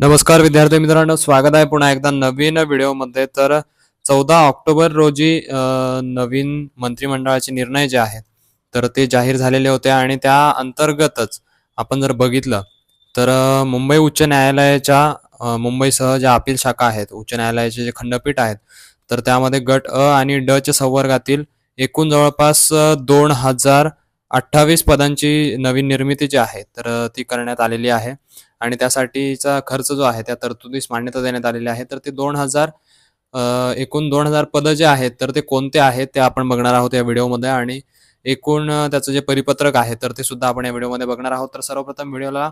नमस्कार विद्यार्थी मित्रांनो स्वागत आहे पुन्हा एकदा नवीन व्हिडिओमध्ये. तर चौदा ऑक्टोबर रोजी नवीन मंत्रिमंडळाचे निर्णय जे आहेत तर ते जाहीर झालेले होते आणि त्या अंतर्गतच आपण जर बघितलं तर मुंबई उच्च न्यायालयाच्या मुंबईसह ज्या अपील शाखा आहेत उच्च न्यायालयाचे जे खंडपीठ आहेत तर त्यामध्ये गट अ आणि ड च्या संवर्गातील एकूण जवळपास दोन हजार अठ्ठावीस पदांची नवीन निर्मिती जी आहे तर ती करण्यात आलेली आहे. आणि त्यासाठीचा खर्च जो आहे त्या तरतुदीस मान्यता देण्यात आलेली आहे. तर ते दोन हजार एकूण दोन हजार पदं जे आहेत तर ते कोणते आहेत ते आपण बघणार आहोत या व्हिडिओमध्ये. आणि एकूण त्याचं जे परिपत्रक आहे तर ते सुद्धा आपण या व्हिडिओमध्ये बघणार आहोत. तर सर्वप्रथम व्हिडिओला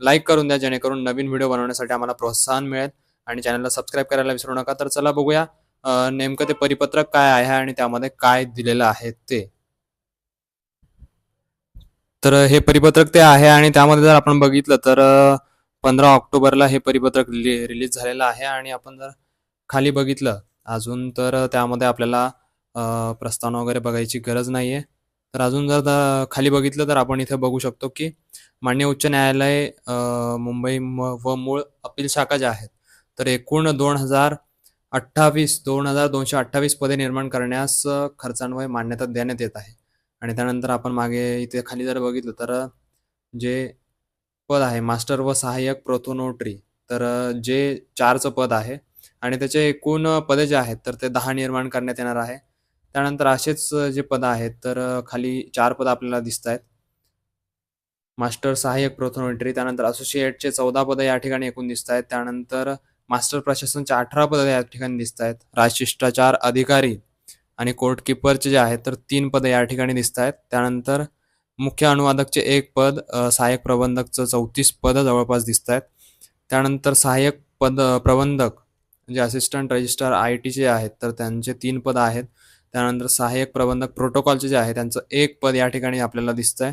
लाईक करून द्या जेणेकरून नवीन व्हिडिओ बनवण्यासाठी आम्हाला प्रोत्साहन मिळेल. आणि चॅनलला सबस्क्राईब करायला विसरू नका. तर चला बघूया नेमकं ते परिपत्रक काय आहे आणि त्यामध्ये काय दिलेलं आहे ते. तर हे परिपत्रक ते आहे आणि त्यामध्ये जर आपण बघितलं तर पंधरा ऑक्टोबरला हे परिपत्रक रिलीज झालेलं आहे आणि आपण जर खाली बघितलं अजून तर त्यामध्ये आपल्याला प्रस्थान प्रस्तावना वगैरे बघायची गरज नाहीये. तर अजून जर खाली बघितलं तर आपण इथे बघू शकतो की मान्य उच्च न्यायालय मुंबई म- व मूळ अपील शाखा ज्या आहेत तर एकूण दोन हजार अठ्ठावीस दोन हजार दोनशे अठ्ठावीस पदे निर्माण करण्यास खर्चांवर खर्चान्वये मान्यता देण्यात येत आहे. आणि त्यानंतर आपण मागे इथे खाली जर बघितलं तर जे पद आहे मास्टर व सहाय्यक प्रोथोनोट्री तर जे चारचं पद आहे आणि त्याचे एकूण पदे जे आहेत तर ते दहा निर्माण करण्यात येणार आहे. त्यानंतर असेच जे पद आहेत तर खाली चार पद आपल्याला दिसत आहेत. मास्टर सहाय्यक प्रोथोनोट्री त्यानंतर असोसिएटचे चौदा पदं या ठिकाणी एकूण दिसत आहेत. त्यानंतर मास्टर प्रशासनचे अठरा पदं या ठिकाणी दिसत आहेत. राजशिष्टाचार अधिकारी आणि कोर्ट किपरचे जे आहेत तर तीन पदं या ठिकाणी दिसत आहेत. त्यानंतर मुख्य अनुवादकचे एक पद सहाय्यक प्रबंधकचं चौतीस पदं जवळपास दिसत आहेत. त्यानंतर सहाय्यक पद प्रबंधक म्हणजे असिस्टंट रजिस्ट्रार आय टीचे आहेत तर त्यांचे तीन पदं आहेत. त्यानंतर सहाय्यक प्रबंधक प्रोटोकॉलचे जे आहे त्यांचं एक पद या ठिकाणी आपल्याला दिसत आहे.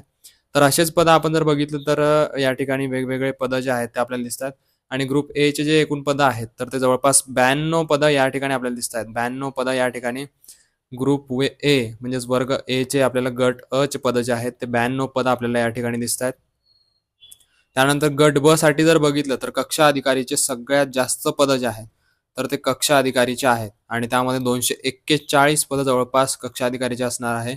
तर असेच पदं आपण जर बघितलं तर या ठिकाणी वेगवेगळे पदं जे आहेत ते आपल्याला दिसत आहेत. आणि ग्रुप एचे जे एकूण पदं आहेत तर ते जवळपास ब्याण्णव पदं या ठिकाणी आपल्याला दिसत आहेत. ब्याण्णव पदं या ठिकाणी ग्रुप वे ए म्हणजेच वर्ग ए चे आपल्याला गट अ चे पदं जे आहेत ते ब्याण्णव पदं आपल्याला या ठिकाणी दिसत आहेत त्यानंतर गट ब साठी जर बघितलं तर कक्षा अधिकारीचे सगळ्यात जास्त पदं जे आहेत तर ते कक्षा अधिकारीचे आहेत. आणि त्यामध्ये दोनशे एक्केचाळीस पदं जवळपास कक्षा अधिकारीचे असणार आहे.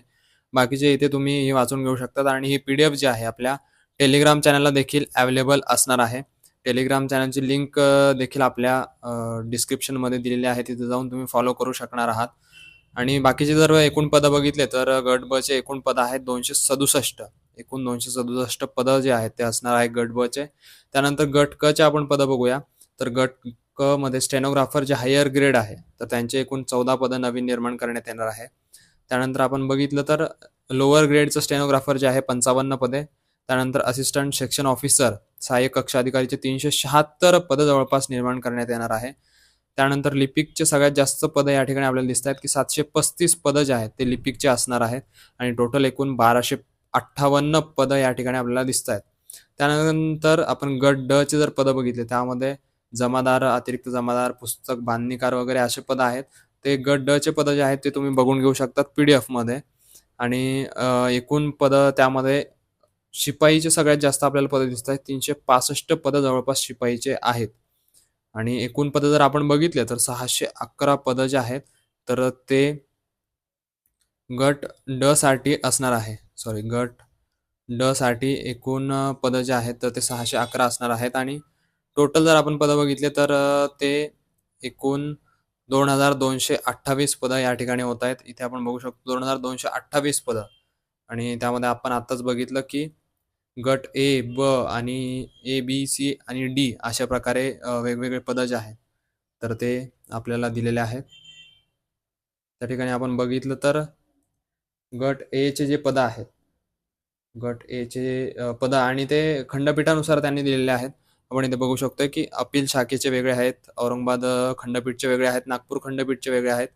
बाकीचे इथे तुम्ही हे वाचून घेऊ शकतात. आणि ही पी डी एफ जी आहे आपल्या टेलिग्राम चॅनलला देखील अवेलेबल असणार आहे. टेलिग्राम चॅनलची लिंक देखील आपल्या डिस्क्रिप्शनमध्ये दिलेली आहे. तिथे जाऊन तुम्ही फॉलो करू शकणार आहात. आणि बाकीचे जर एकूण पदं बघितले तर गट ब चे एकूण पद आहेत दोनशे सदुसष्ट. एकूण दोनशे सदुसष्ट पदं जे आहेत ते असणार आहे गट ब चे. त्यानंतर गट क चे आपण पदं बघूया. तर गट क मध्ये स्टेनोग्राफर जे हायर ग्रेड आहे तर त्यांचे एकूण चौदा पदं नवीन निर्माण करण्यात येणार आहे. त्यानंतर आपण बघितलं तर लोअर ग्रेडचं स्टेनोग्राफर जे आहे पंचावन्न पदे. त्यानंतर असिस्टंट सेक्शन ऑफिसर सहाय्यक कक्ष अधिकारीचे तीनशे शहात्तर पदं जवळपास निर्माण करण्यात येणार आहे. त्यानंतर लिपिकचे सगळ्यात जास्त पदं या ठिकाणी आपल्याला दिसत आहेत की सातशे पस्तीस पदं जे आहेत ते लिपिकचे असणार आहेत. आणि टोटल एकूण बाराशे अठ्ठावन्न पदं या ठिकाणी आपल्याला दिसत आहेत त्यानंतर आपण गट ड चे जर पदं बघितले त्यामध्ये जमादार अतिरिक्त जमादार पुस्तक बांधणीकार वगैरे असे पदं आहेत. ते गट ड चे पदं जे आहेत ते तुम्ही बघून घेऊ शकतात पी डी एफमध्ये आणि एकूण पदं त्यामध्ये शिपाईचे सगळ्यात जास्त आपल्याला पदं दिसत आहेत तीनशे पासष्ट पदं जवळपास शिपाईचे आहेत. आणि एकूण पदं जर आपण बघितले तर सहाशे अकरा पदं जे आहेत तर ते गट ड साठी असणार आहे. सॉरी गट ड साठी एकूण पदं जे आहेत तर ते सहाशे अकरा असणार आहेत. आणि टोटल जर आपण पदं बघितले तर ते एकूण दोन हजार दोनशे अठ्ठावीस पदं या ठिकाणी होत आहेत. इथे आपण बघू शकतो दोन हजार दोनशे अठ्ठावीस पदं. आणि त्यामध्ये आपण आत्ताच बघितलं की गट ए ब आणि ए बी सी आणि डी अशा प्रकारे वेगवेगळे पदं जे आहेत तर ते आपल्याला दिलेले आहेत. त्या ठिकाणी आपण बघितलं तर गट एचे जे पदं आहेत गट एचे पदं आणि ते खंडपीठानुसार त्यांनी दिलेले आहेत. आपण इथे बघू शकतोय की अपील शाखेचे वेगळे आहेत औरंगाबाद खंडपीठचे वेगळे आहेत नागपूर खंडपीठचे वेगळे आहेत.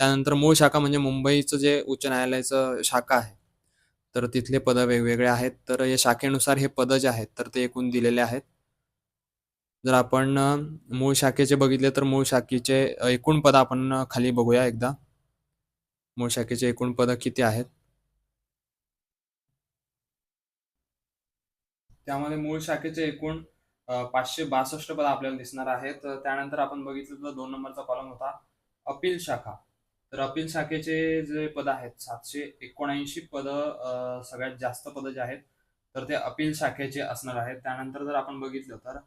त्यानंतर मूळ शाखा म्हणजे मुंबईचं जे उच्च न्यायालयाचं शाखा आहे तर तिथले पदं वेगवेगळे आहेत. तर या शाखेनुसार हे पदं जे आहेत तर ते एकूण दिलेले आहेत. जर आपण मूळ शाखेचे बघितले तर मूळ शाखेचे एकूण पदं आपण खाली बघूया एकदा. मूळ शाखेचे एकूण पदं किती आहेत? त्यामध्ये मूळ शाखेचे एकूण पाचशे बासष्ट पद आपल्याला दिसणार आहेत. त्यानंतर आपण बघितलं तर दोन नंबरचा कॉलम होता अपील शाखा. तर अपील शाखेचे जे पद आहेत सातशे एकोणऐंशी पद सगळ्यात जास्त पद जे आहेत तर ते अपील शाखेचे असणार आहेत. त्यानंतर जर आपण बघितलं तर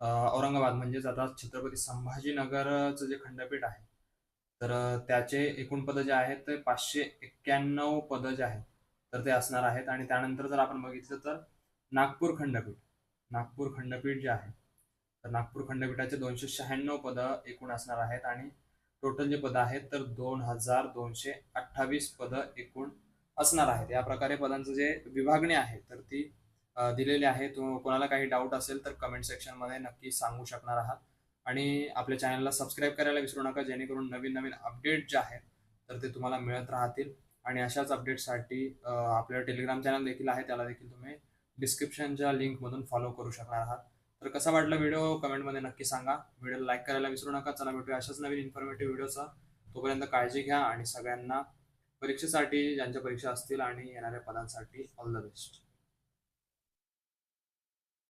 औरंगाबाद म्हणजेच आता छत्रपती संभाजीनगरचं जे खंडपीठ आहे तर त्याचे एकूण पद जे आहेत ते पाचशे एक्क्याण्णव पद जे आहेत तर ते असणार आहेत. आणि त्यानंतर जर आपण बघितलं तर नागपूर खंडपीठ नागपूर खंडपीठ जे आहे तर नागपूर खंडपीठाचे दोनशे शहाण्णव पद एकूण असणार आहेत. आणि टोटल जे पदं आहेत तर दोन हजार दोनशे अठ्ठावीस पदं एकूण असणार आहेत. या प्रकारे पदांचं जे विभागणी आहे तर ती दिलेली आहे. तो कोणाला काही डाऊट असेल तर कमेंट सेक्शनमध्ये नक्की सांगू शकणार आहात. आणि आपल्या चॅनलला सबस्क्राईब करायला विसरू नका जेणेकरून नवीन नवीन अपडेट जे आहेत तर ते तुम्हाला मिळत राहतील. आणि अशाच अपडेटसाठी आपलं टेलिग्राम चॅनल देखील आहे त्याला देखील तुम्ही डिस्क्रिप्शनच्या लिंकमधून फॉलो करू शकणार आहात. तर कसा वाटला व्हिडिओ कमेंटमध्ये नक्की सांगा. व्हिडिओ लाईक करायला विसरू नका. चला भेटूया अशाच नवीन इन्फॉर्मेटिव्ह व्हिडिओचा तोपर्यंत काळजी घ्या आणि सगळ्यांना परीक्षेसाठी ज्यांच्या परीक्षा असतील आणि येणाऱ्या पदांसाठी ऑल द बेस्ट